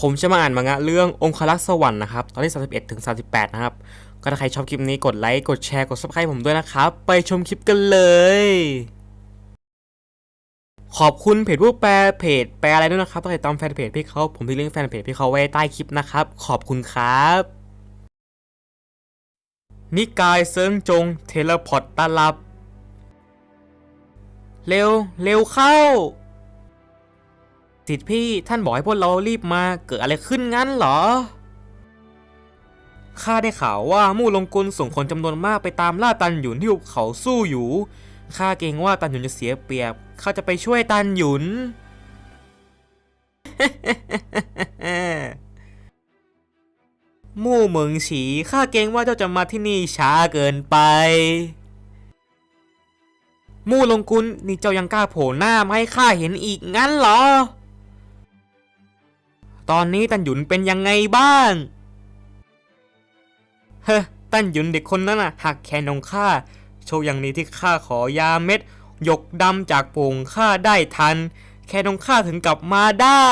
ผมจะมาอ่านมังงะเรื่ององคลักษ์สวรรค์นะครับ ตอนที่ 31 ถึง 38 นะครับ ก็ถ้าใครชอบคลิปนี้กดไลค์ กดแชร์ กด subscribe ผมด้วยนะครับ ไปชมคลิปกันเลย ขอบคุณเพจผู้แปลเพจแปลอะไรด้วยนะครับถ้าใครตามแฟนเพจพี่เขาผมทิ้งลิงก์แฟนเพจพี่เขาไว้ใต้คลิปนะครับ ขอบคุณครับ นิกายเซิงจงเทเลพอร์ตตาลับ เร็ว เร็วเข้า สิทธิ์พี่ท่านบอกให้พวกเรารีบมาเกิดอะไรขึ้นงั้นเหรอ ข้าได้ข่าวว่ามู่ลงกุลส่งคนจำนวนมากไปตามล่าตันหยุนที่หุบเขาสู้อยู่ ข้าเกรงว่าตันหยุนจะเสียเปรียบ ข้าจะไปช่วยตันหยุน มู่เหมิงฉี ข้าเกรงว่าเจ้าจะมาที่นี่ช้าเกินไป มู่ลงกุลนี่เจ้ายังกล้าโผล่หน้ามาให้ข้าเห็นอีกงั้นเหรอ ตอนนี้ตันหยุนเป็นยังไงบ้าง เฮ้ตันหยุนเด็กคนนั้นน่ะ หักแขนของข้า โชคอย่างนี้ที่ข้าขอยาเม็ดหยกดำจากโป่งข้าได้ทันแค่ของข้าถึงกลับมาได้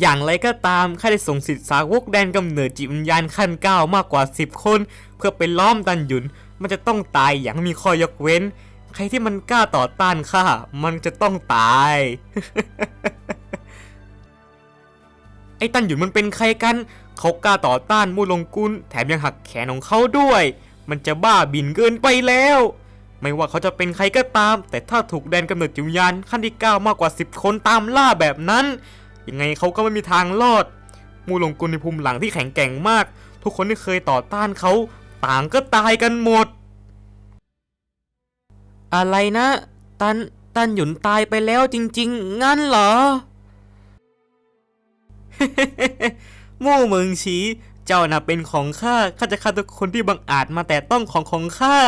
อย่างไรก็ตามข้าได้ส่งสิทธิสาวกแดนกำเนิดจิตวิญญาณขั้นเก้ามากกว่า 10 คน เพื่อไปล้อมตันหยุน มันจะต้องตายอย่างมีข้อยกเว้น ใครที่มันกล้าต่อต้านข้า มันจะต้องตาย ไอ้ตันหยุนมันเป็นใครกัน เขากล้าต่อต้านมู่ลงกุลแถมยังหักแขนของเขาด้วย มันจะบ้าบินเกินไปแล้ว ไม่ว่าเขาจะเป็นใครก็ตาม แต่ถ้าถูกแดนกำเนิดจิตวิญญาณขั้นที่ 9 มากกว่า 10 คนตามล่าแบบนั้น ยังไงเขาก็ไม่มีทางรอด มู่ลงกุลในภูมิหลังที่แข็งแกร่งมาก ทุกคนที่เคยต่อต้านเขาต่างก็ตายกันหมด อะไรนะ ตันตันหยุนตายไปแล้วจริง ๆ งั้นเหรอ มู่เหมิงฉีเจ้าน่ะเป็นของข้า ข้าจะฆ่าทุกคนที่บังอาจมาแต่ต้องของของข้า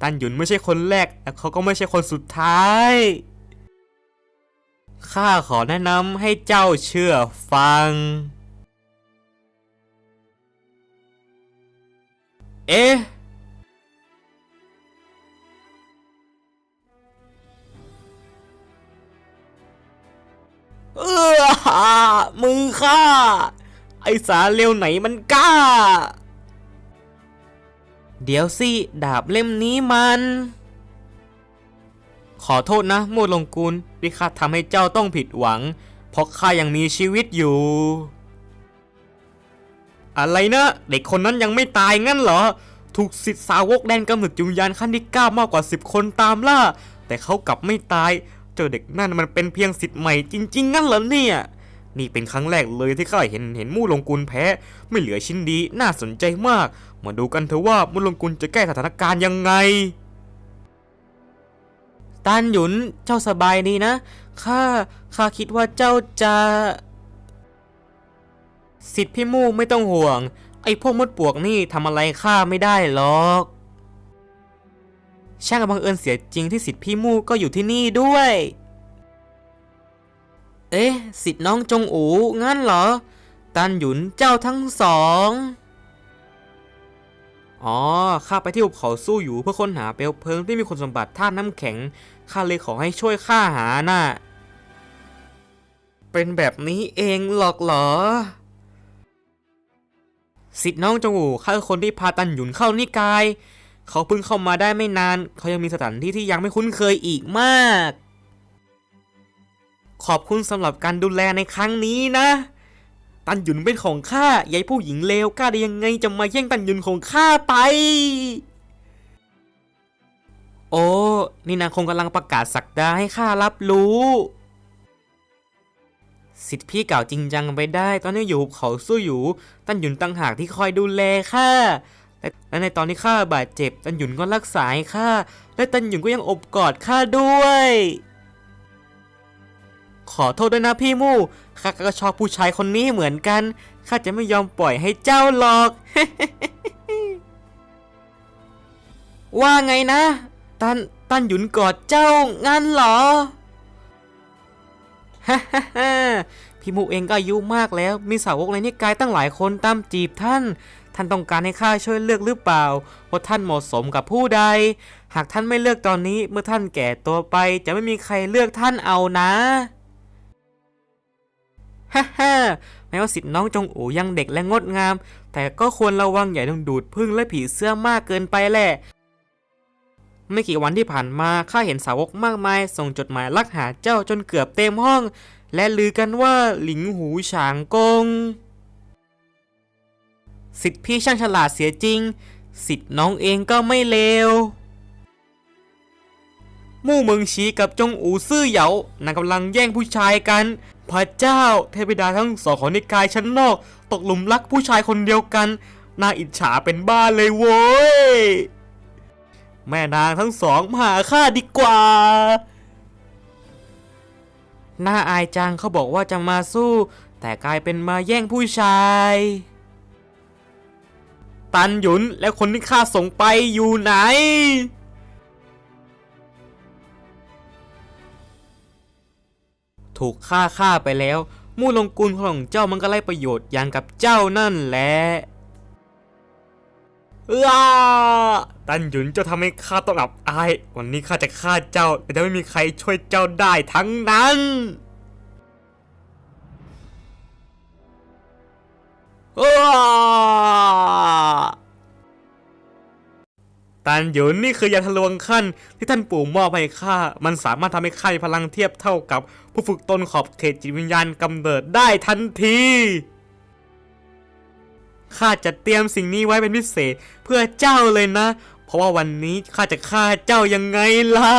ตันหยุนไม่ใช่คนแรก แต่เขาก็ไม่ใช่คนสุดท้าย ข้าขอแนะนำให้เจ้าเชื่อฟัง เอ๊ะ เออมือข้า ไอสารเลวไหนมันกล้า เดี๋ยวสิ ดาบเล่มนี้มัน ขอโทษนะโมลงกุลที่ข้าทำให้เจ้าต้องผิดหวัง เพราะข้ายังมีชีวิตอยู่ อะไรนะ เด็กคนนั้นยังไม่ตายงั้นเหรอ ถูกสิทธิสาวกแดนกำเนิดจุญญาณขั้นที่9มากกว่า 10 คนตามล่า แต่เขากลับไม่ตาย เจ้าเด็กนั่นมันเป็นเพียงสิทธิ์ใหม่จริง ๆ งั้นเหรอเนี่ย นี่เป็นครั้งแรกเลยที่ข้าเห็นเห็นมู่ลงกุลแพ้ ไม่เหลือชิ้นดีน่าสนใจมาก มาดูกันเถอะว่ามู่ลงกุลจะแก้สถานการณ์ยังไงตันหยุนเจ้าสบายดีนะข้าข้าคิดว่าเจ้าจะสิทธิ์พี่มู่ไม่ต้องห่วง ไอ้พวกมดปวกนี่ทำอะไรข้าไม่ได้หรอก ช่างบังเอิญเสียจริงที่สิทธิ์พี่มู่ก็อยู่ที่นี่ด้วย เอ๊ะ สิทธิ์น้องจงอูงั้นเหรอ ตันหยุนเจ้าทั้งสอง อ๋อ ข้าไปที่หุบเขาสู้อยู่เพื่อค้นหาเปลวเพลิงที่มีคุณสมบัติธาตุน้ำแข็ง ข้าเลยขอให้ช่วยข้าหาน่ะ เป็นแบบนี้เองหรอกเหรอสิทธิ์น้องจงอูข้าคือคนที่พาตันหยุนเข้านิกาย เขาเพิ่งเข้ามาได้ไม่นาน เขายังมีสถานที่ที่ยังไม่คุ้นเคยอีกมาก ขอบคุณสำหรับการดูแลในครั้งนี้นะ ตันหยุนเป็นของข้ายายผู้หญิงเลวกล้าได้ยังไงจะมาแย่งตันหยุนของข้าไป โอ้นี่นางคงกำลังประกาศสักดาให้ข้ารับรู้สิทธิพี่เก่าจริงจังไปได้ ตอนนี้อยู่หุบเขาสู้อยู่ ตันหยุนตั้งหากที่คอยดูแลข้าและ และในตอนที่ข้าบาดเจ็บตันหยุนก็รักษาให้ข้าและตันหยุนก็ยังอบกอดข้าด้วย ขอโทษด้วยนะพี่มู่ข้าก็ชอบผู้ชายคนนี้เหมือนกันข้าจะไม่ยอมปล่อยให้เจ้าหรอก ว่าไงนะ ตันตันหยุนกอดเจ้างั้นเหรอฮ่าฮ่าฮ่าพี่มูเองก็อายุมากแล้ว มีสาวกในนิกายตั้งหลายคนตามจีบท่าน ท่านต้องการให้ข้าช่วยเลือกหรือเปล่าว่าท่านเหมาะสมกับผู้ใด หากท่านไม่เลือกตอนนี้เมื่อท่านแก่ตัวไป จะไม่มีใครเลือกท่านเอานะฮ่าฮ่าแม้ว่าสิทธิ์น้องจงอูยังเด็กและงดงาม แต่ก็ควรระวังอย่าโดนดูดพึ่งและผีเสื้อมากเกินไปแหละไม่กี่วันที่ผ่านมาข้าเห็นสาวกมากมาย ส่งจดหมายลักหาเจ้าจนเกือบเต็มห้อง และลือกันว่าหลิงหูฉางกง สิทธิ์พี่ช่างฉลาดเสียจริง สิทธิ์น้องเองก็ไม่เลวมู่เมืองชีกับจงอูซื่อเหยานางกำลังแย่งผู้ชายกัน พระเจ้าเทพดาทั้งสองของนิกายชั้นนอก ตกหลุมรักผู้ชายคนเดียวกันน่าอิจฉาเป็นบ้าเลยโว้ย แม่นางทั้งสองมาหาข้าดีกว่า น่าอายจังเขาบอกว่าจะมาสู้ แต่กลายเป็นมาแย่งผู้ชาย ตันหยุนและคนที่ข้าส่งไปอยู่ไหน ถูกฆ่าฆ่าไปแล้ว มู่ลงกุลของเจ้ามันก็ไล่ประโยชน์อย่างกับเจ้านั่นแหละอ้าตันหยุนเจ้าทำให้ข้าต้องอับอาย วันนี้ข้าจะฆ่าเจ้า แต่จะไม่มีใครช่วยเจ้าได้ทั้งนั้น ตันหยุนนี่คือยาทะลวงขั้นที่ท่านปู่มอบให้ข้า มันสามารถทำให้ข้าพลังเทียบเท่ากับ ผู้ฝึกตนขอบเขตจิตวิญญาณกำเนิดได้ทันที ข้าจะเตรียมสิ่งนี้ไว้เป็นพิเศษเพื่อเจ้าเลยนะ เพราะว่าวันนี้ข้าจะฆ่าเจ้ายังไงล่ะ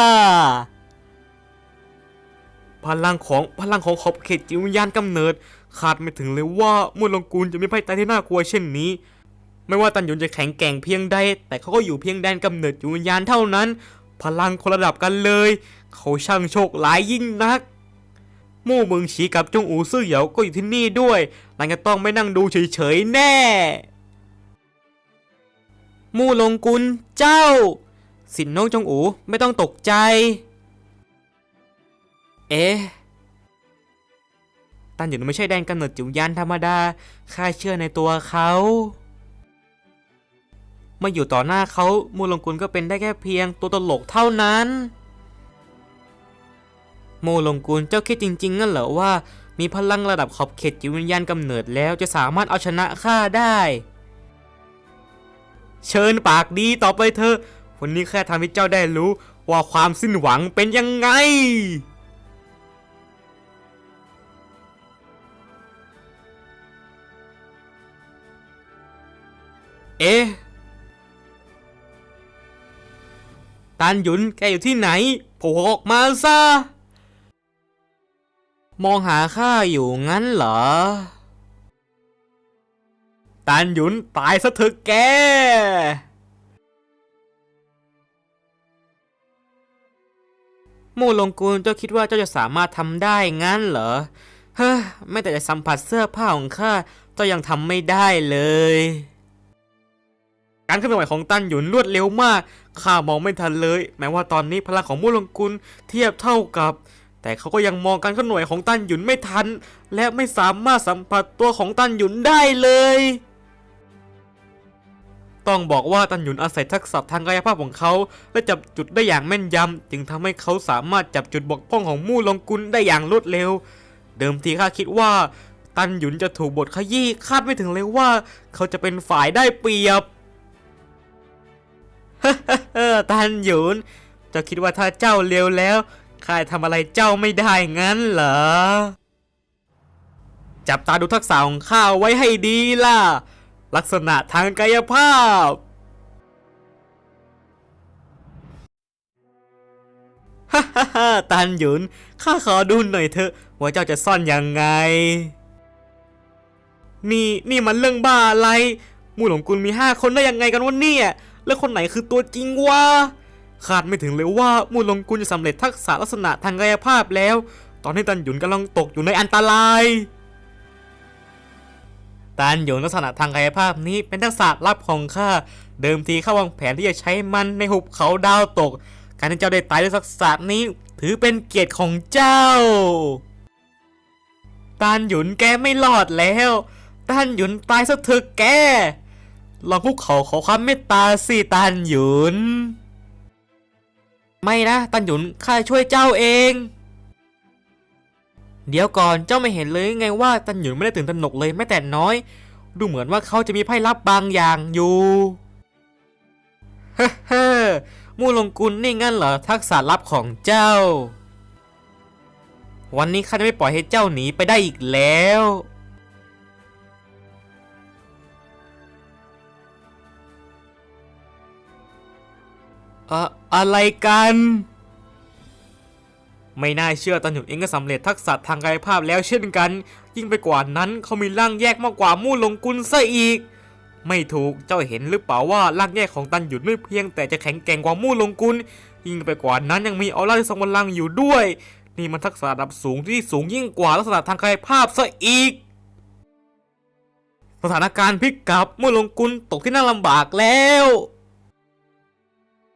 พลังของพลังของขอบเขตจิตวิญญาณกำเนิด คาดไม่ถึงเลยว่ามูลลงกูลจะมีไพ่ตายที่น่ากลัวเช่นนี้ ไม่ว่าตันหยุนจะแข็งแกร่งเพียงใด แต่เขาก็อยู่เพียงแดนกำเนิดจิตวิญญาณเท่านั้น พลังคนระดับกันเลย เขาช่างโชคหลายยิ่งนัก มู่เมืองฉีกับจงอูซื่อเหยาก็อยู่ที่นี่ด้วยหลังจะต้องไม่นั่งดูเฉยๆแน่ มู่ลงกุลเจ้า สินน้องจงอูไม่ต้องตกใจ เอ๊ะ ตันหยุนไม่ใช่แดนกำเนิดจิตวิญญาณธรรมดาข้าเชื่อในตัวเขามาอยู่ต่อหน้าเขามูลงกุลก็เป็นได้แค่เพียงตัวตลกเท่านั้นโมลงกุลเจ้าคิดจริงๆงั้นเหรอว่า มีพลังระดับขอบเขตจิตวิญญาณกำเนิดแล้วจะสามารถเอาชนะข้าได้ เชิญปากดีต่อไปเถอะวันนี้แค่ทำให้เจ้าได้รู้ว่าความสิ้นหวังเป็นยังไง เอ๊ะตันหยุนแกอยู่ที่ไหนโผล่ออกมาซะ มองหาข้าอยู่งั้นเหรอ ตันหยุนตายซะเถอะแก มู่ลงกุลเจ้าคิดว่าเจ้าจะสามารถทำได้งั้นเหรอ เฮ้อไม่แต่จะสัมผัสเสื้อผ้าของข้าเจ้ายังทำไม่ได้เลย การเคลื่อนไหวของตันหยุนรวดเร็วมาก ข้ามองไม่ทันเลย แม้ว่าตอนนี้พลังของมู่ลงกุลเทียบเท่ากับ แต่เขาก็ยังมองการเคลื่อนไหวของตันหยุนไม่ทัน และไม่สามารถสัมผัสตัวของตันหยุนได้เลย ต้องบอกว่าตันหยุนอาศัยทักษะทางกายภาพของเขา และจับจุดได้อย่างแม่นยำ จึงทำให้เขาสามารถจับจุดบกพร่องของมู่ลงกุลได้อย่างรวดเร็ว เดิมทีข้าคิดว่า ตันหยุนจะถูกบทขยี้คาดไม่ถึงเลยว่า เขาจะเป็นฝ่ายได้เปรียบ ตันหยุนเจ้าคิดว่าถ้าเจ้าเร็วแล้วข้าทำอะไรเจ้าไม่ได้งั้นเหรอ จับตาดูทักษะของข้าไว้ให้ดีล่ะ ลักษณะทางกายภาพ ฮ่าฮ่าฮ่าตันหยุน ข้าขอดูหน่อยเถอะ ว่าเจ้าจะซ่อนยังไง นี่นี่มันเรื่องบ้าอะไร มู่หลงกุลมีห้าคนได้ยังไงกันวะเนี่ย แล้วคนไหนคือตัวจริงวะคาดไม่ถึงเลยว่ามู่หลงกุลจะสำเร็จทักษะลักษณะทางกายภาพแล้ว ตอนนี้ตันหยุนกำลังตกอยู่ในอันตรายตันหยุนลักษณะทางกายภาพนี้เป็นทักษะลับของข้าเดิมทีข้าวางแผนที่จะใช้มันในหุบเขาดาวตก การที่เจ้าได้ตายด้วยทักษะนี้ ถือเป็นเกียรติของเจ้าตันหยุนแกไม่รอดแล้วตันหยุนตายซะเถอะแก ลองคุกเขาขอความเมตตาสิตันหยุน ไม่นะตันหยุนข้าช่วยเจ้าเอง เดี๋ยวก่อนเจ้าไม่เห็นเลยไงว่าตันหยุนไม่ได้ตื่นตระหนกเลยแม้แต่น้อย ดูเหมือนว่าเขาจะมีไพ่ลับบางอย่างอยู่เฮ้เฮ้มู่ลงกุลนี่งั้นเหรอทักษะลับของเจ้า วันนี้ข้าจะไม่ปล่อยให้เจ้าหนีไปได้อีกแล้ว อะอะไรกัน ไม่น่าเชื่อตันหยุนเองก็สำเร็จทักษะทางกายภาพแล้วเช่นกัน ยิ่งไปกว่านั้นเขามีร่างแยกมากกว่ามู่ลงกุลซะอีก ไม่ถูกเจ้าเห็นหรือเปล่าว่าร่างแยกของตันหยุนไม่เพียง แต่จะแข็งแกร่งกว่ามู่ลงกุลยิ่งไปกว่านั้นยังมีออร่าที่ทรงพลังอยู่ด้วย นี่มันทักษะระดับสูงที่สูงยิ่งกว่าลักษณะทางกายภาพซะอีกสถานการณ์พลิกกลับมู่ลงกุลตกที่น่าลำบากแล้ว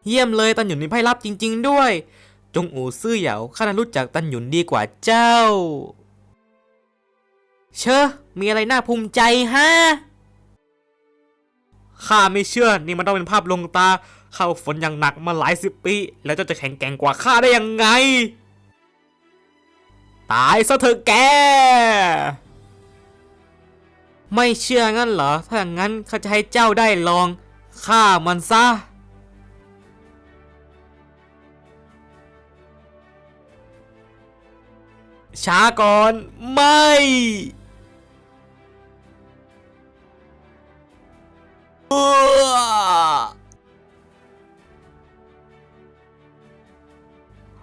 เยี่ยมเลยตันหยุนมีไพ่ลับจริง ๆ ด้วย จงอู่ซื่อเหยาข้าน่ารู้จักตันหยุนดีกว่าเจ้า เชอะมีอะไรน่าภูมิใจฮะข้าไม่เชื่อ นี่มันต้องเป็นภาพลงตา เข้าฝนอย่างหนักมาหลายสิบปี แล้วเจ้าจะแข็งแกร่งกว่าข้าได้ยังไง ตายซะเถอะแก ไม่เชื่องั้นเหรอ ถ้าอย่างนั้นข้าจะให้เจ้าได้ลองฆ่ามันซะ ช้าก่อน ไม่เอื้อ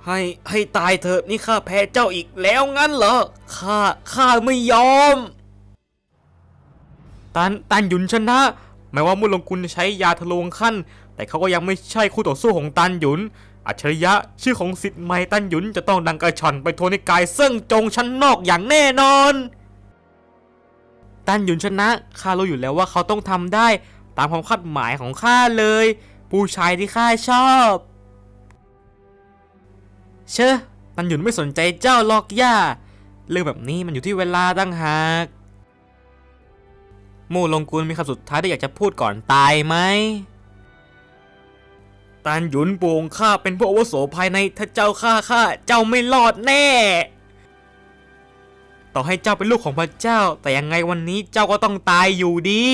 ให้ให้ตายเถอะนี่ข้าแพ้เจ้าอีกแล้วงั้นเหรอ ข้าข้าไม่ยอม ตันตันหยุนชนะ แม้ว่ามุลงกุลจะใช้ยาทะลวงขั้น แต่เขาก็ยังไม่ใช่คู่ต่อสู้ของตันหยุน อัจฉริยะชื่อของสิทธิ์ใหม่ตันหยุนจะต้องดังกระชอนไปโทนิกายเซิ่งจงชั้นนอกอย่างแน่นอน ตันหยุนชนะข้ารู้อยู่แล้วว่าเขาต้องทำได้ตามความคาดหมายของข้าเลย ผู้ชายที่ข้าชอบ เชอะตันหยุนไม่สนใจเจ้าหรอกย่าเรื่องแบบนี้มันอยู่ที่เวลาตั้งหากมู่ลงกุลมีคำสุดท้ายที่อยากจะพูดก่อนตายไหม ตันหยุนป่งข้าเป็นผู้อาวุโสภายในถ้าเจ้าฆ่าข้าเจ้าไม่รอดแน่ ต่อให้เจ้าเป็นลูกของพระเจ้า แต่ยังไงวันนี้เจ้าก็ต้องตายอยู่ดี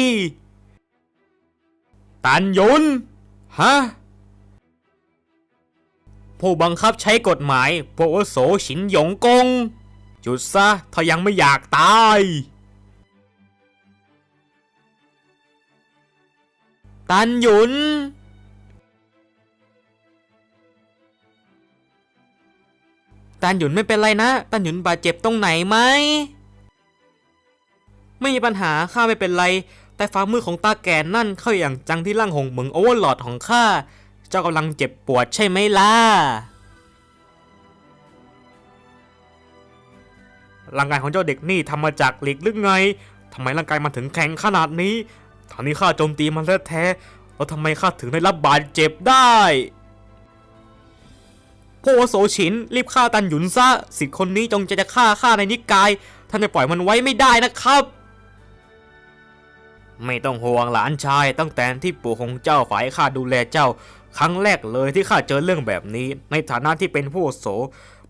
ตันหยุนฮะผู้บังคับใช้กฎหมายผู้อาวุโสฉินหยงกงหยุดซะถ้ายังไม่อยากตาย ตันหยุน ตันหยุนไม่เป็นไรนะ ตันหยุนบาดเจ็บตรงไหนไหม ไม่มีปัญหาข้าไม่เป็นไร แต่ฝ่ามือของตาแก่นั่นเข้าอย่างจังที่ร่างหงเหมืองโอเวอร์ลอดของข้า เจ้ากำลังเจ็บปวดใช่ไหมล่ะ ร่างกายของเจ้าเด็กนี่ทำมาจากเหล็กหรือไงทำไมร่างกายมันถึงแข็งขนาดนี้ทางนี้ข้าโจมตีมันแท้ๆแล้วทำไมข้าถึงได้รับบาดเจ็บได้ พวกโสฉินรีบฆ่าตันหยุนซะสิทธิ์คนนี้จงใจจะฆ่าข้าในนิกาย ท่านจะปล่อยมันไว้ไม่ได้นะครับ ไม่ต้องห่วงหลานชายตั้งแต่ที่ปู่ของเจ้าฝ่ายข้าดูแลเจ้า ครั้งแรกเลยที่ข้าเจอเรื่องแบบนี้ ในฐานะที่เป็นผู้โส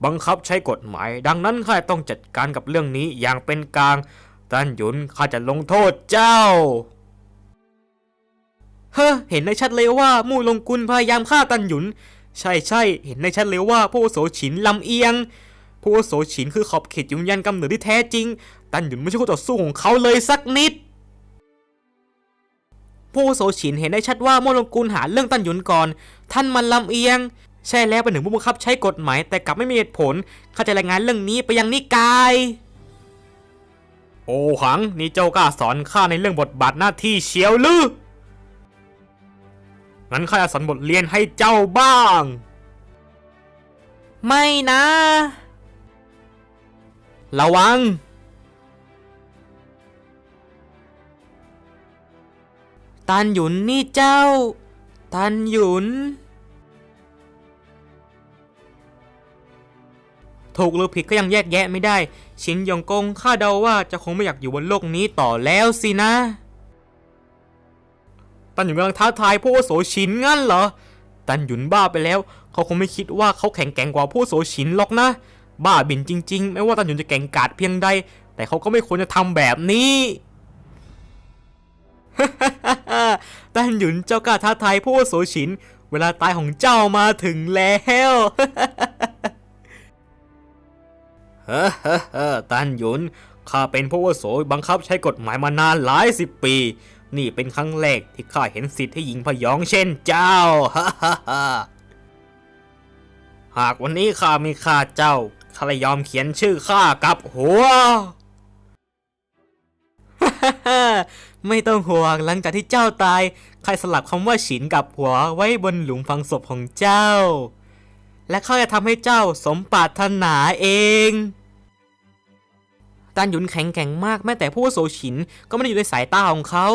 บังคับใช้กฎหมาย ดังนั้นข้าต้องจัดการกับเรื่องนี้อย่างเป็นกลางตันหยุนข้าจะลงโทษเจ้าเฮ้อเห็นได้ชัดเลยว่ามู่ลงกุลพยายามฆ่าตันหยุน ใช่ใช่เห็นได้ชัดเลยว่าผู้อาโสฉินลำเอียง ผู้อาโสฉินคือขอบเขตยุงยันกำเนิดที่แท้จริง ตันหยุนไม่ใช่คู่ต่อสู้ของเขาเลยสักนิด ผู้อาโสฉินเห็นได้ชัดว่าโมลงกุลหาเรื่องตันหยุนก่อน ท่านมันลำเอียง ใช่แล้วเป็นถึงผู้บังคับใช้กฎหมายแต่กลับไม่มีเหตุผลข้าจะรายงานเรื่องนี้ไปยังนิกาย โอ้หังนี่เจ้ากล้าสอนข้าในเรื่องบทบาทหน้าที่เชียวหรือ งั้นข้าจะสอนบทเรียนให้เจ้าบ้าง ไม่นะ ระวัง ตันหยุนนี่เจ้า ตันหยุน ถูกหรือผิดก็ยังแยกแยะไม่ได้ ชินยองกงข้าเดาว่าจะคงไม่อยากอยู่บนโลกนี้ต่อแล้วสินะ ตันหยุนกำลังท้าทายผู้อาวุโสชินงั้นเหรอ ตันหยุนบ้าไปแล้ว เขาคงไม่คิดว่าเขาแข็งแกร่งกว่าผู้อาวุโสชินหรอกนะ บ้าบินจริง ๆ ไม่ว่าตันหยุนจะเก่งกาจเพียงใด แต่เขาก็ไม่ควรจะทำแบบนี้ตันหยุนเจ้ากล้าท้าทายผู้อาวุโสฉิน เวลาตายของเจ้ามาถึงแล้วฮ้อเฮ้อเฮ้อตันหยุน ข้าเป็นผู้อาวุโสบังคับใช้กฎหมายมานานหลายสิบปี นี่เป็นครั้งแรกที่ข้าเห็นสิทธิ์ให้หญิงพยองเช่นเจ้าฮ่าฮ่าฮ่าหากวันนี้ข้าม่ฆ่าเจ้าข้าเลยยอมเขียนชื่อข้ากับหัว ไม่ต้องห่วงหลังจากที่เจ้าตายใครสลับคำว่าฉินกับหัวไว้บนหลุมฝังศพของเจ้า และข้าจะทำให้เจ้าสมปรารถนาเองตันหยุนแข็งแกร่งมากแม้แต่ผู้โสฉินก็ไม่ได้อยู่ในสายตาของเขา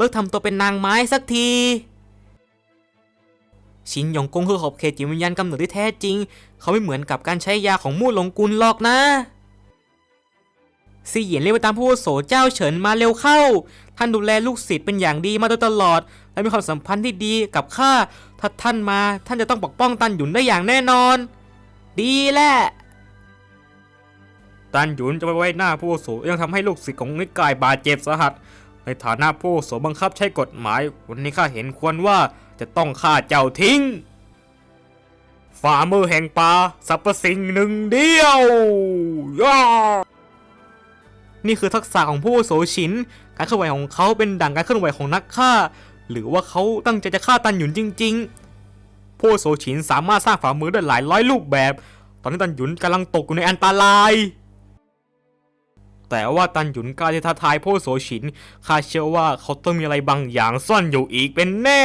เลิกทำตัวเป็นนางไม้สักที ชินหยงกงคือขอบเขตจิตวิญญาณกำเนิดที่แท้จริง เขาไม่เหมือนกับการใช้ยาของมู่หลงกุลหรอกนะซีเหยียนเรียกไปตามผู้วุโสเจ้าเฉินมาเร็วเข้า ท่านดูแลลูกศิษย์เป็นอย่างดีมาโดยตลอด และมีความสัมพันธ์ที่ดีกับข้า ถ้าท่านมาท่านจะต้องปกป้องตันหยุนได้อย่างแน่นอน ดีแหละ ตันหยุนจะไปไว้หน้าผู้วุโสยังทำให้ลูกศิษย์ของนิกายบาดเจ็บสาหัส ในฐานะผู้อาวุโสบังคับใช้กฎหมาย วันนี้ข้าเห็นควรว่าจะต้องฆ่าเจ้าทิ้ง ฝ่ามือแห่งป่าสรรพสิ่งหนึ่งเดียวย่านี่คือทักษะของผู้โสชิน การเคลื่อนไหวของเขาเป็นดั่งการเคลื่อนไหวของนักฆ่า หรือว่าเขาตั้งใจจะฆ่าตันหยุนจริง ๆ ผู้โสชินสามารถสร้างฝ่ามือได้หลายร้อยรูปแบบ ตอนนี้ตันหยุนกำลังตกอยู่ในอันตราย แต่ว่าตันหยุนกล้าที่ท้าทายผู้อาวุโสฉินข้าเชื่อว่าเขาต้องมีอะไรบางอย่างซ่อนอยู่อีกเป็นแน่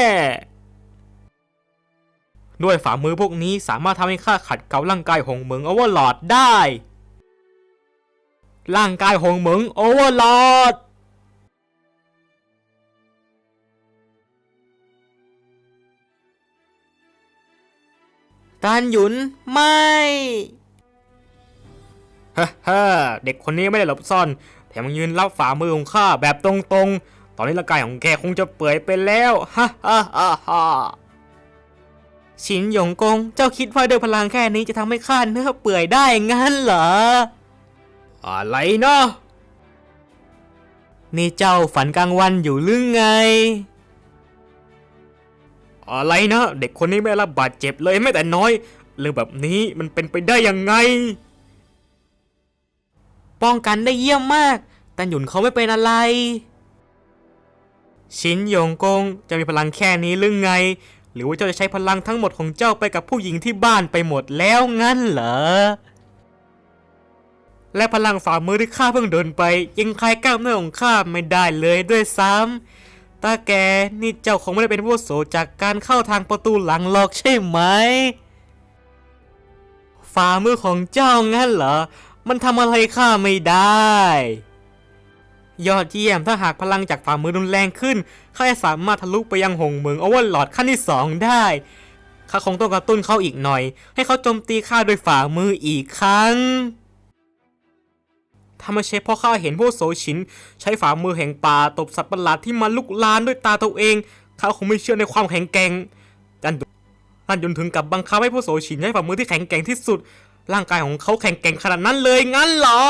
ด้วยฝ่ามือพวกนี้สามารถทำให้ข้าขัดเกลาร่างกายหงเหมืองโอเวอร์ลอดได้ ร่างกายหงเหมืองโอเวอร์ลอดตันหยุนไม่ ฮ่าเด็กคนนี้ไม่ได้หลบซ่อน แถมยังยืนรับฝ่ามือของข้าแบบตรงๆ ตอนนี้ร่างกายของแกคงจะเปื่อยไปแล้วฮ่าฮ่าฮ่าฮ่าชินหยงกง เจ้าคิดว่าด้วยพลังแค่นี้จะทำให้ข้าเนื้อเปื่อยได้งั้นเหรอ อะไรเนาะนี่เจ้าฝันกลางวันอยู่หรือไง อะไรนะ เด็กคนนี้ไม่รับบาดเจ็บเลยแม้แต่น้อยเรื่องแบบนี้มันเป็นไปได้ยังไง ป้องกันได้เยี่ยมมาก แต่หยุนเขาไม่เป็นอะไร ชินหยงกงจะมีพลังแค่นี้หรือไง หรือว่าเจ้าจะใช้พลังทั้งหมดของเจ้าไปกับผู้หญิงที่บ้านไปหมดแล้วงั้นเหรอ และพลังฝ่ามือที่ข้าเพิ่งเดินไป ยังคลายกล้ามเนื้อของข้าไม่ได้เลยด้วยซ้ำตาแกนี่เจ้าคงไม่ได้เป็นผู้โสจากการเข้าทางประตูหลังหรอกใช่ไหมฝ่ามือของเจ้างั้นเหรอ มันทำอะไรข้าไม่ได้ ยอดเยี่ยมถ้าหากพลังจากฝ่ามือรุนแรงขึ้นข้าจะสามารถทะลุไปยังหงเหมืองโอเวอร์ลอดขั้นที่สองได้ข้าคงต้องกระตุ้นเขาอีกหน่อย ให้เขาโจมตีข้าด้วยฝ่ามืออีกครั้งถ้าไม่ใช่เพราะข้าเห็นพวกโซชิน ใช้ฝ่ามือแห่งป่าตบสัตว์ประหลาดที่มาลุกลานด้วยตาตัวเองข้าคงไม่เชื่อในความแข็งแกร่งจันท่านยนถึงกับบังคับให้ผู้โซชินใช้ฝ่ามือที่แข็งแกร่งที่สุด ร่างกายของเขาแข็งแกร่งขนาดนั้นเลยงั้นเหรอ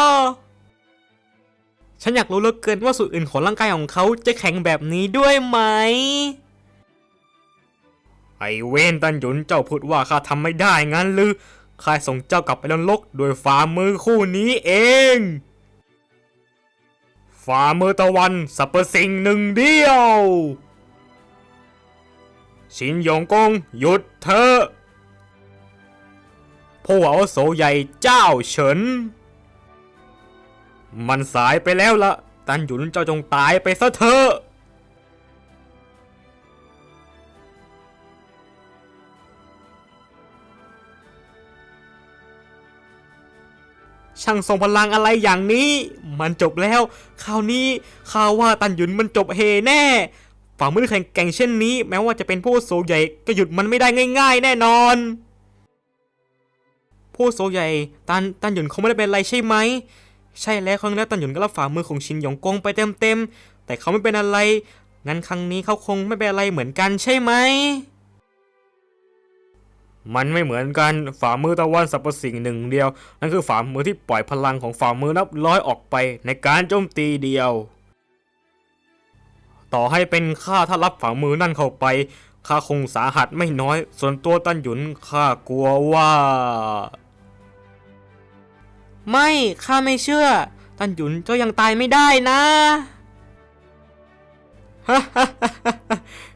ฉันอยากรู้เหลือเกินว่าส่วนอื่นของร่างกายของเขาจะแข็งแบบนี้ด้วยไหม ไอเวนตันหยุนเจ้าพูดว่าข้าทำไม่ได้งั้นหรือข้าส่งเจ้ากลับไปนรกโดวยฝ่ามือคู่นี้เอง ฝ่ามือตะวันสรรพสิ่งหนึ่งเดียว ชินหยงกงหยุดเถอะ ผู้อาวุโสใหญ่เจ้าเฉิน มันสายไปแล้วละตันหยุนเจ้าจงตายไปซะเถอะช่างทรงพลังอะไรอย่างนี้ มันจบแล้ว คราวนี้ข้าว่าตันหยุนมันจบเฮแน่ ฝ่ามือแข็งแกร่งเช่นนี้ แม้ว่าจะเป็นผู้อาวุโสใหญ่ก็หยุดมันไม่ได้ง่าย ๆ แน่นอน ผู้โสใหญ่ตันตันหยุนคงไม่ได้เป็นอะไรใช่ไหม ใช่แล้วครั้งแล้วตันหยุนก็รับฝ่ามือของชินหยงกงไปเต็มๆ แต่เขาไม่เป็นอะไร งั้นครั้งนี้เขาคงไม่เป็นอะไรเหมือนกันใช่ไหม มันไม่เหมือนกัน ฝ่ามือตะวันสรรพสิ่งหนึ่งเดียว นั่นคือฝ่ามือที่ปล่อยพลังของฝ่ามือนับร้อยออกไปในการโจมตีเดียว ต่อให้เป็นข้าถ้ารับฝ่ามือนั่นเข้าไปข้าคงสาหัสไม่น้อย ส่วนตัวตันหยุนข้ากลัวว่า ไม่ข้าไม่เชื่อตันหยุนเจ้ายังตายไม่ได้นะฮ่า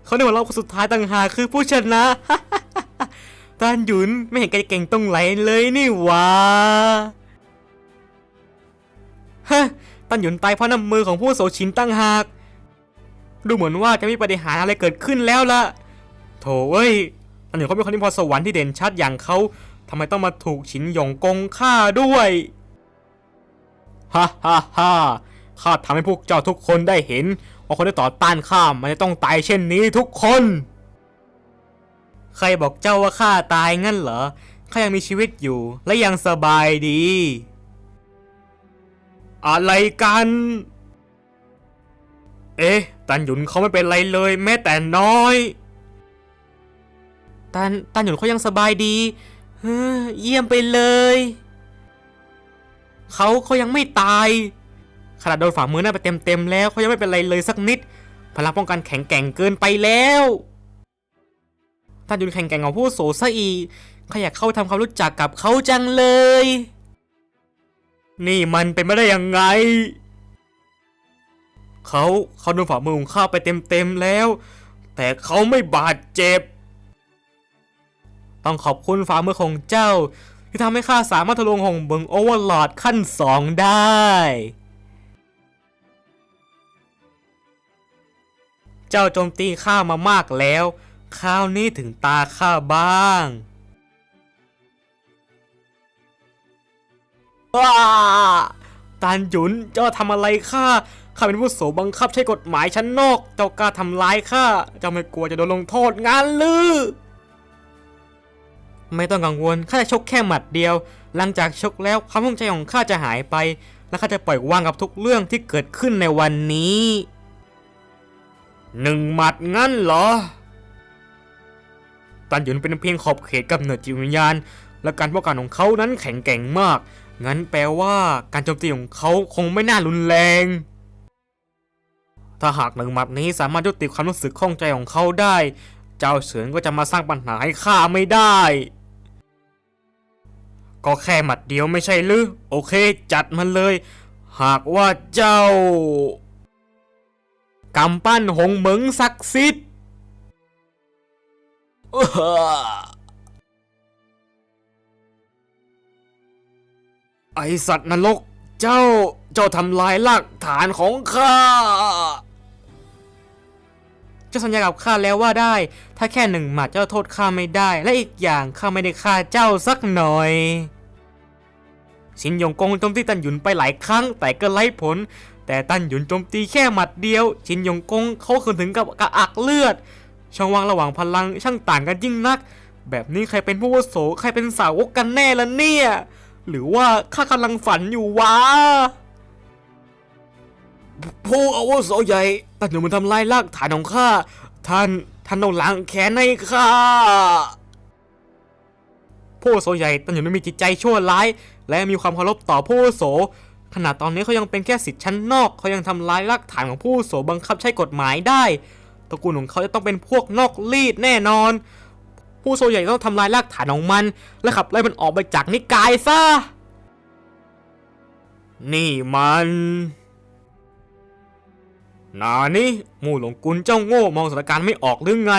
เขาในวันเราคนสุดท้ายต่างหากคือผู้ชนะตันหยุนไม่เห็นแกเก่งตรงไหนเลยนี่หวะฮะตันหยุนตายเพราะน้ำมือของผู้โสชินตั้งหาก ดูเหมือนว่าจะมีปฏิหารอะไรเกิดขึ้นแล้วล่ะ โถเอ้ยตันหยุนเขาเป็นคนที่พรสวรรค์ที่เด่นชัดอย่างเขาทำไมต้องมาถูกฉินหยงกงฆ่าด้วย ฮ่าฮ่าฮ่าข้าทำให้พวกเจ้าทุกคนได้เห็นว่าคนที่ต่อต้านข้ามันจะต้องตายเช่นนี้ทุกคน ใครบอกเจ้าว่าข้าตายงั้นเหรอข้ายังมีชีวิตอยู่และยังสบายดี อะไรกัน เอ๊ะ ตันหยุนเขาไม่เป็นไรเลย แม้แต่น้อย ตันตันหยุนเขายังสบายดีเฮ้อเยี่ยมไปเลย เขาเขายังไม่ตายขนาดโดนฝ่ามือหน้าไปเต็มๆแล้วเขายังไม่เป็นไรเลยสักนิด พลังป้องกันแข็งแกร่งเกินไปแล้วท่านยุนแข็งแกร่งของผู้โสซะอีกข้าอยากเข้าทำความรู้จักกับเขาจังเลย นี่มันเป็นไม่ได้ยังไง เขาเขาโดนฝ่ามือของข้าไปเต็มๆแล้ว แต่เขาไม่บาดเจ็บ ต้องขอบคุณฝ่ามือของเจ้า ที่ทำให้ข้าสามารถทะลวงหงเบิงโอเวอร์ลอดขั้นสองได้ เจ้าโจมตีข้ามามากแล้ว คราวนี้ถึงตาข้าบ้างว้าตานหยุนเจ้าทำอะไรข้าข้าเป็นผู้โสบังคับใช้กฎหมายชั้นนอก เจ้ากล้าทำร้ายข้าเจ้าไม่กลัวจะโดนลงโทษงั้นหรือ ไม่ต้องกังวลข้าจะชกแค่หมัดเดียว หลังจากชกแล้วความภูมิใจของข้าจะหายไป และข้าจะปล่อยวางกับทุกเรื่องที่เกิดขึ้นในวันนี้หนึ่งหมัดงั้นเหรอ ตันหยุนเป็นเพียงขอบเขตกับเนิดจิตวิญญาณ และการป้องกันของเขานั้นแข็งแกร่งมาก งั้นแปลว่าการโจมตีของเขาคงไม่น่ารุนแรง ถ้าหากหนึ่งหมัดนี้สามารถยุติความรู้สึกข้องใจของเขาได้ เจ้าเฉินก็จะมาสร้างปัญหาให้ข้าไม่ได้ ก็แค่หมัดเดียวไม่ใช่หรือโอเค จัดมันเลย หากว่าเจ้ากำปั้นหงเหมิงศักดิ์สิทธิ์ไอสัตว์นรก เจ้า เจ้าทำลายรากฐานของข้า เจ้าสัญญากับข้าแล้วว่าได้ ถ้าแค่หนึ่งหมัดเจ้าโทษข้าไม่ได้ และอีกอย่างข้าไม่ได้ฆ่าเจ้าสักหน่อยชินยงกงโจมตีตันหยุนไปหลายครั้ง แต่ก็ไร้ผล แต่ตันหยุนโจมตีแค่หมัดเดียว ชินยงกงเขาคืนถึงกับกระอักเลือด ช่องว่างระหว่างพลังช่างต่างกันยิ่งนัก แบบนี้ใครเป็นผู้วโสใครเป็นสาวกกันแน่ละเนี่ย หรือว่าข้ากำลังฝันอยู่วะผู้อาวุโสใหญ่ ตันหยุนมันทำลายรากฐานของข้า ท่าน ท่านต้องล้างแค้นให้ข้า ผู้โสใหญ่ตันหยุนไม่มีจิตใจชั่วร้าย และมีความเคารพต่อผู้โสขนาดตอนนี้เขายังเป็นแค่สิทธิ์ชั้นนอก เขายังทำลายรากฐานของผู้โสบังคับใช้กฎหมายได้ ตระกูลของเขาจะต้องเป็นพวกนอกรีดแน่นอน ผู้โสใหญ่ต้องทำลายรากฐานของมัน และขับไล่มันออกไปจากนิกายซะ นี่มัน นานี่หมู่หลงกุลเจ้าโง่มองสถานการณ์ไม่ออกหรือไง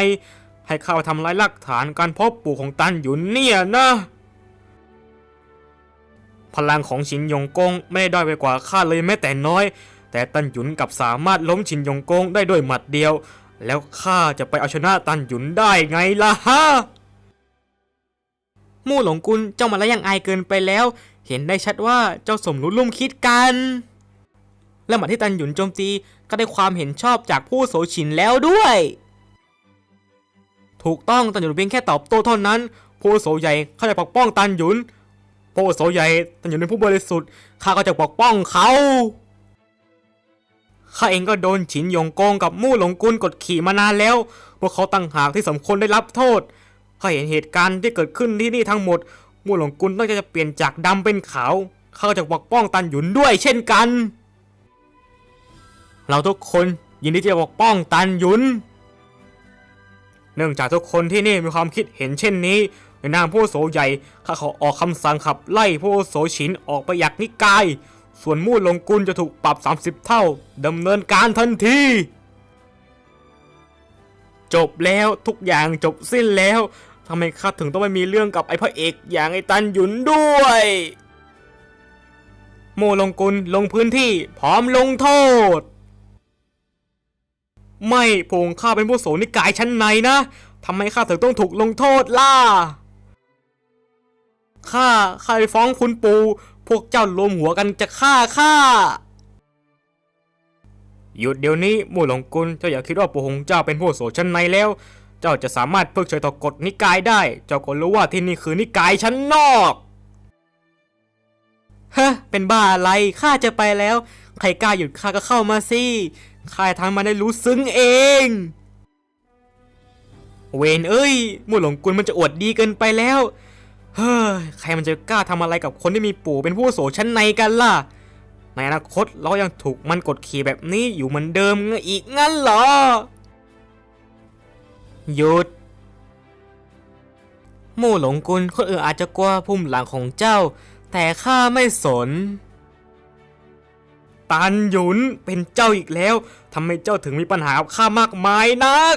ให้ข้าไปทำลายหลักฐานการพาะปลูกของตันหยุนเนี่ยนะ พลังของชินยงกงไม่ได้ด้อยไปกว่าข้าเลยแม้แต่น้อย แต่ตันหยุนกลับสามารถล้มชินยงกงได้ด้วยหมัดเดียว แล้วข้าจะไปเอาชนะตันหยุนได้ไงล่ะฮะมู่หลงกุลเจ้ามาล้วยังอายเกินไปแล้ว เห็นได้ชัดว่าเจ้าสมรู้ร่วมคิดกัน และหมัดที่ตันหยุนโจมตีก็ได้ความเห็นชอบจากผู้โสชินแล้วด้วย ถูกต้องตันหยุนเพียงแค่ตอบโต้เท่านั้น ผู้โสใหญ่เขาจะปกป้องตันหยุนผู้โสใหญ่ตันหยุนเป็นผู้บริสุทธิ์ข้าก็จะปกป้องเขาข้าเองก็โดนฉินยงกงกับมู่หลงกุลกดขี่มานานแล้ว พวกเขาตั้งหากที่สมควรได้รับโทษข้าเห็นเหตุการณ์ที่เกิดขึ้นที่นี่ทั้งหมด มู่หลงกุลต้องจะเปลี่ยนจากดำเป็นขาวข้าจะปกป้องตันหยุนด้วยเช่นกัน เราทุกคนยินดีที่จะปกป้องตันหยุน เนื่องจากทุกคนที่นี่มีความคิดเห็นเช่นนี้ ในนามผู้โสใหญ่ข้าขอออกคำสั่งขับไล่ผู้โสฉินออกไปจากนิกาย ส่วนมู่หลงกุลจะถูกปรับ 30 เท่าดำเนินการทันทีจบแล้วทุกอย่างจบสิ้นแล้วทำไมข้าถึงต้องไปมีเรื่องกับไอ้พระเอกอย่างไอ้ตันหยุนด้วย โมลงกุลลงพื้นที่พร้อมลงโทษ ไม่พงข้าเป็นผู้โสนิกายชั้นในนะทำไมข้าถึงต้องถูกลงโทษล่ะข้าข้าไปฟ้องคุณปู่พวกเจ้ารวมหัวกันจะฆ่าข้าหยุดเดี๋ยวนี้มู่หลงกุลเจ้าอย่าคิดว่าปู่หงเจ้าเป็นผู้โสชั้นในแล้ว เจ้าจะสามารถเพิกเฉยต่อกฎนิกายได้ เจ้าก็รู้ว่าที่นี่คือนิกายชั้นนอกฮะเป็นบ้าอะไรข้าจะไปแล้ว ใครกล้าหยุดข้าก็เข้ามาสิ ข้าทางมาได้รู้ซึ้งเอง เวนเอ้ยมู่หลงกุลมันจะอวดดีเกินไปแล้ว เฮ้ย ใครมันจะกล้าทำอะไรกับคนที่มีปู่เป็นผู้โสชั้นในกันล่ะ ในอนาคตเรายังถูกมันกดขี่แบบนี้อยู่เหมือนเดิมอีกงั้นเหรอ หยุดมู่หลงกุลคนอื่นอาจจะกลัวพุ่มหลังของเจ้า แต่ข้าไม่สน ตันหยุนเป็นเจ้าอีกแล้วทำไมเจ้าถึงมีปัญหากับข้ามากมายนัก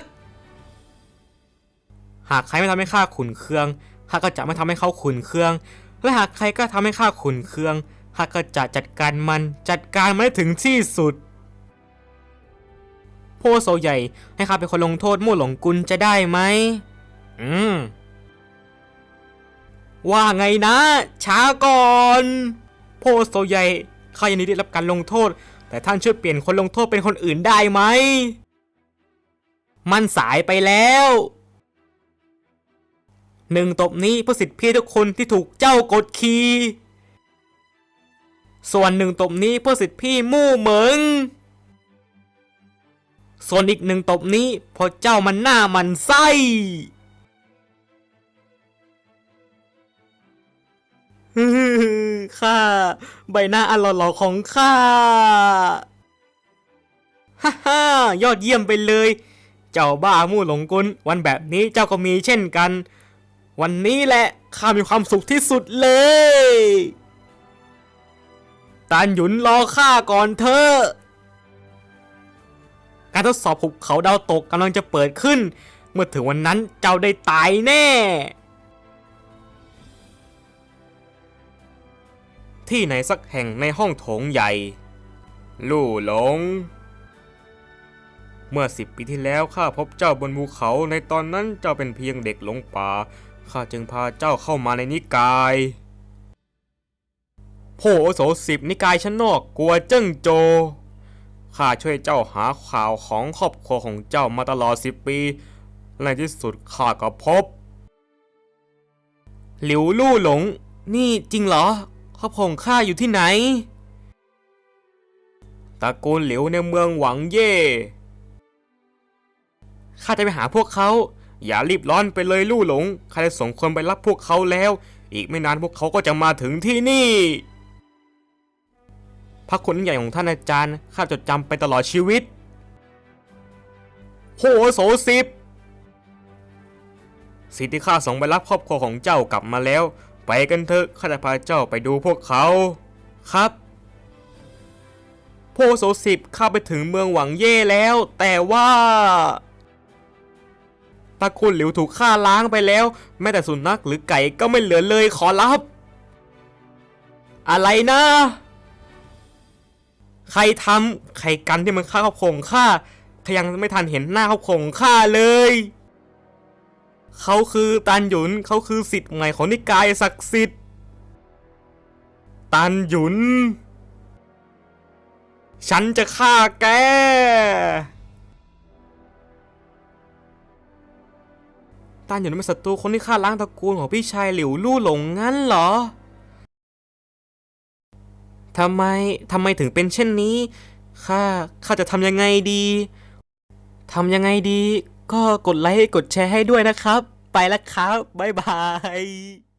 หากใครไม่ทำให้ข้าขุนเคืองข้าก็จะไม่ทำให้เขาขุนเคือง และหากใครก็ทำให้ข้าขุนเคืองข้าก็จะจัดการมันจัดการมันให้ถึงที่สุดโพโซใหญ่ให้ข้าเป็นคนลงโทษมู่หลงกุลจะได้ไหม อืม ว่าไงนะ ช้าก่อนโพโซใหญ่ ข้ายินดีได้รับการลงโทษ แต่ท่านช่วยเปลี่ยนคนลงโทษเป็นคนอื่นได้ไหม มันสายไปแล้วหนึ่งตบนี้เพื่อสิทธิพี่ทุกคนที่ถูกเจ้ากดขี่ส่วนหนึ่งตบนี้เพื่อสิทธิพี่มู่เหมิง ส่วนอีกหนึ่งตบนี้เพราะเจ้ามันหน้ามันไส้ ข้าใบหน้าอันหล่อๆของข้าฮ่าฮ่ายอดเยี่ยมไปเลย เจ้าบ้ามู่หลงกุลวันแบบนี้เจ้าก็มีเช่นกัน วันนี้แหละข้ามีความสุขที่สุดเลยตานหยุนรอข้าก่อนเถอะการทดสอบภูเขาดาวตกกำลังจะเปิดขึ้น เมื่อถึงวันนั้นเจ้าได้ตายแน่ ที่ไหนสักแห่งในห้องโถงใหญ่ ลู่หลง เมื่อสิบปีที่แล้วข้าพบเจ้าบนภูเขาในตอนนั้นเจ้าเป็นเพียงเด็กหลงป่าข้าจึงพาเจ้าเข้ามาในนิกายโพโสสิบนิกายชั้นนอกกลัวเจิ้งโจข้าช่วยเจ้าหาข่าวของครอบครัวของเจ้ามาตลอดสิบปี ในที่สุดข้าก็พบ หลิวลู่หลง นี่จริงเหรอ ครอบครัวของข้าอยู่ที่ไหนตระกูลหลิวในเมืองหวังเย่ข้าจะไปหาพวกเขา อย่ารีบร้อนไปเลยลู่หลงข้าได้ส่งคนไปรับพวกเขาแล้ว อีกไม่นานพวกเขาก็จะมาถึงที่นี่พระคุณใหญ่ของท่านอาจารย์ข้าจดจำไปตลอดชีวิตโหโสสิบสิทธิข้าส่งไปรับครอบครัวของเจ้ากลับมาแล้ว ไปกันเถอะข้าจะพาเจ้าไปดูพวกเขา ครับ โพโสสิบเข้าไปถึงเมืองหวังเย่แล้ว แต่ว่าตระกูลหลิวถูกฆ่าล้างไปแล้ว แม้แต่สุนัขหรือไก่ก็ไม่เหลือเลยขอรับ อะไรนะ ใครทำใครกันที่มันฆ่าครอบครัวของข้าขยังไม่ทันเห็นหน้าครอบครัวของข้าเลย เขาคือตันหยุนเขาคือสิทธิ์ใหม่ของนิกายศักดิ์สิทธิ์ ตันหยุน ฉันจะฆ่าแก ตันหยุนเป็นศัตรูคนที่ฆ่าล้างตระกูลของพี่ชายหลิวลู่หลงงั้นเหรอทำไมทำไมถึงเป็นเช่นนี้ ข้า ข้าจะทำยังไงดี ทำยังไงดี ก็กดไลค์กดแชร์ให้ด้วยนะครับ ไปแล้วครับ บ๊ายบาย